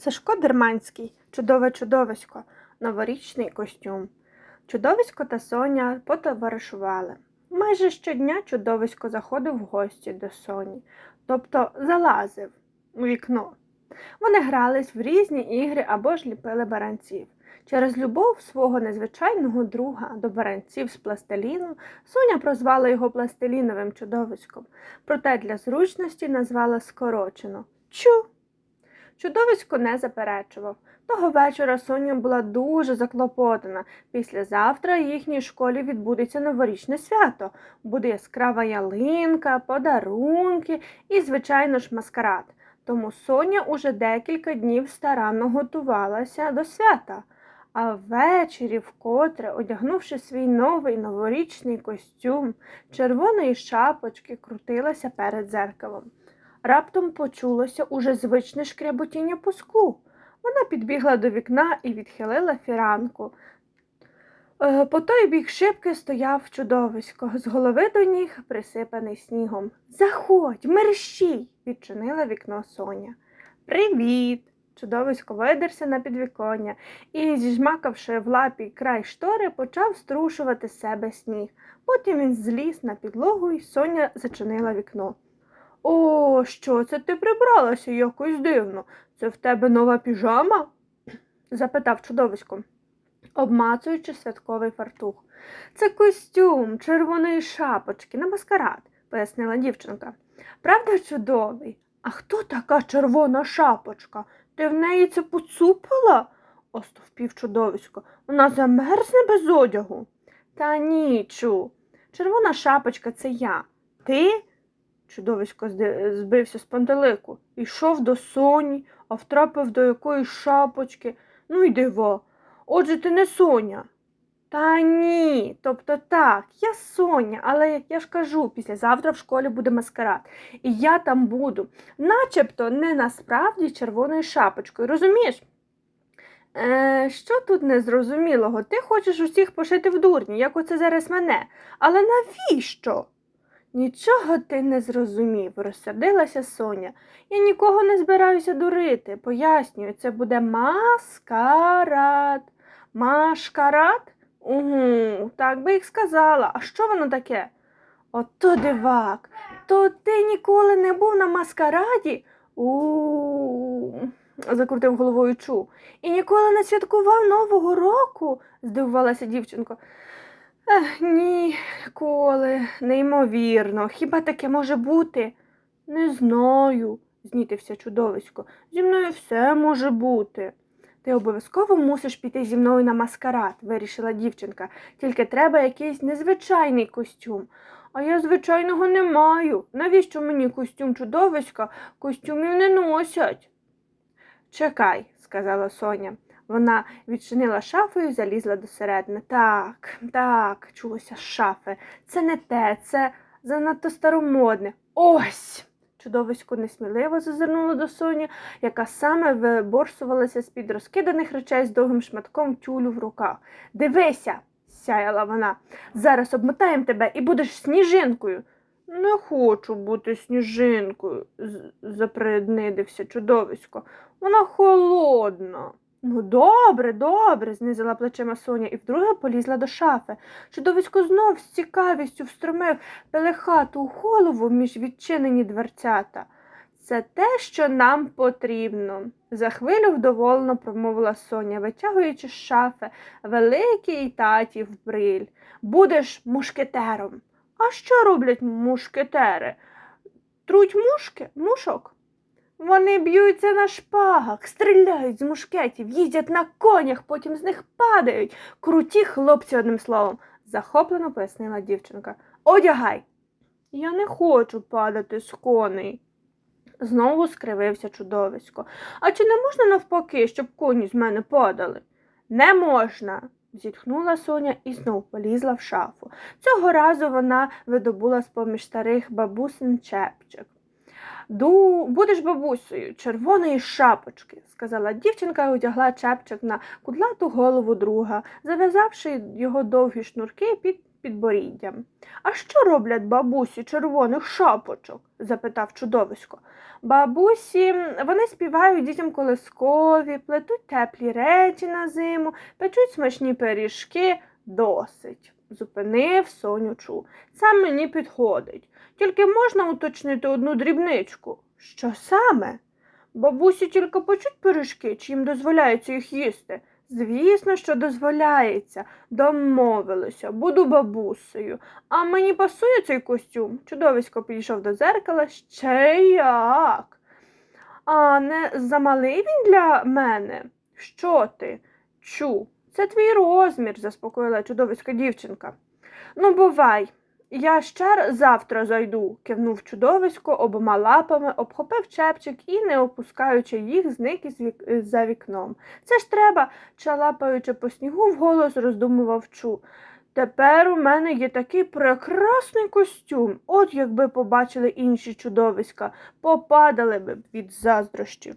Сашко Дерманський, чудове чудовисько, новорічний костюм. Чудовисько та Соня потоваришували. Майже щодня чудовисько заходив в гості до Соні, тобто залазив у вікно. Вони грались в різні ігри або ж ліпили баранців. Через любов свого незвичайного друга до баранців з пластиліну Соня прозвала його пластиліновим чудовиськом, проте для зручності назвала скорочено Чу. Чудовисько не заперечував. Того вечора Соня була дуже заклопотана. Післязавтра їхній школі відбудеться новорічне свято. Буде яскрава ялинка, подарунки і, звичайно ж, маскарад. Тому Соня уже декілька днів старанно готувалася до свята. А ввечері, вкотре, одягнувши свій новий новорічний костюм, червоної шапочки, крутилася перед дзеркалом. Раптом почулося уже звичне шкряботіння по склу. Вона підбігла до вікна і відхилила фіранку. Е, По той бік шибки стояв чудовисько, з голови до ніг присипаний снігом. Заходь, мерщій, відчинила вікно Соня. Привіт! Чудовисько видерся на підвіконня і, зіжмакавши в лапі край штори, почав струшувати з себе сніг. Потім він зліз на підлогу і Соня зачинила вікно. О, що це ти прибралася якось дивно? Це в тебе нова піжама? запитав чудовисько, обмацуючи святковий фартух. Це костюм червоної шапочки на маскарад, пояснила дівчинка. Правда, чудовий? А хто така червона шапочка? Ти в неї це поцупила? остовпів чудовисько. Вона замерзне без одягу. Та нічу. Червона шапочка це я. Ти? Чудовисько збився з пантелику. Ішов до соні, а втрапив до якоїсь шапочки. Ну й диво. Отже, ти не Соня. Та ні, тобто так, я Соня, але я ж кажу, післязавтра в школі буде маскарад. І я там буду, начебто не насправді червоною шапочкою, розумієш? Е, що тут незрозумілого? Ти хочеш усіх пошити в дурні, як оце зараз мене. Але навіщо? Нічого ти не зрозумів, розсердилася Соня. Я нікого не збираюся дурити. Пояснюю, це буде маскарад. Машкарад? Угу, так би їх сказала. А що воно таке? Ото дивак. То ти ніколи не був на маскараді? У закрутив головою чу. І ніколи не святкував Нового року? здивувалася дівчинка. Ех, ніколи, неймовірно. Хіба таке може бути? Не знаю, знітився чудовисько. Зі мною все може бути. Ти обов'язково мусиш піти зі мною на маскарад, вирішила дівчинка. Тільки треба якийсь незвичайний костюм. А я звичайного не маю. Навіщо мені костюм чудовиська? Костюмів не носять. Чекай, сказала Соня. Вона відчинила шафу і залізла до середини. Так, так, чулося з шафи. Це не те, це занадто старомодне. Ось. Чудовисько несміливо зазирнуло до Соні, яка саме виборсувалася з-під розкиданих речей з довгим шматком тюлю в руках. Дивися, сяяла вона. Зараз обмотаємо тебе і будеш сніжинкою. Не хочу бути сніжинкою, з- заприднидився чудовисько. Вона холодна. Ну, добре, добре, знизила плечима Соня і вдруге полізла до шафи. Чудовисько знов з цікавістю встромив пелехату голову між відчинені дверцята. Це те, що нам потрібно, за хвилю вдоволено промовила Соня, витягуючи з шафи великий татів бриль. Будеш мушкетером. А що роблять мушкетери? Труть мушки, мушок? Вони б'ються на шпагах, стріляють з мушкетів, їздять на конях, потім з них падають. Круті хлопці, одним словом, захоплено пояснила дівчинка. Одягай. Я не хочу падати з коней. Знову скривився чудовисько. А чи не можна навпаки, щоб коні з мене падали? Не можна, зітхнула Соня і знов полізла в шафу. Цього разу вона видобула з-поміж старих бабусин чепчик. Ду, будеш бабусею червоної шапочки, сказала дівчинка і одягла чепчик на кудлату голову друга, зав'язавши його довгі шнурки під підборіддям. А що роблять бабусі червоних шапочок? запитав чудовисько. Бабусі, вони співають дітям колискові, плетуть теплі речі на зиму, печуть смачні пиріжки. Досить, зупинив Соню Чу. Це мені підходить. Тільки можна уточнити одну дрібничку. Що саме? Бабусі тільки печуть пиріжки, чи їм дозволяється їх їсти? Звісно, що дозволяється. Домовилися, буду бабусею. А мені пасує цей костюм. Чудовисько підійшов до зеркала ще як. А не замалий він для мене? Що ти? Чу, це твій розмір, заспокоїла чудовиська дівчинка. Ну, бувай. Я ще завтра зайду, кивнув чудовисько обома лапами, обхопив чепчик і, не опускаючи їх, зник із вік... за вікном. Це ж треба, чалапаючи по снігу, вголос роздумував чу. Тепер у мене є такий прекрасний костюм. От якби побачили інші чудовиська, попадали б від заздрощів.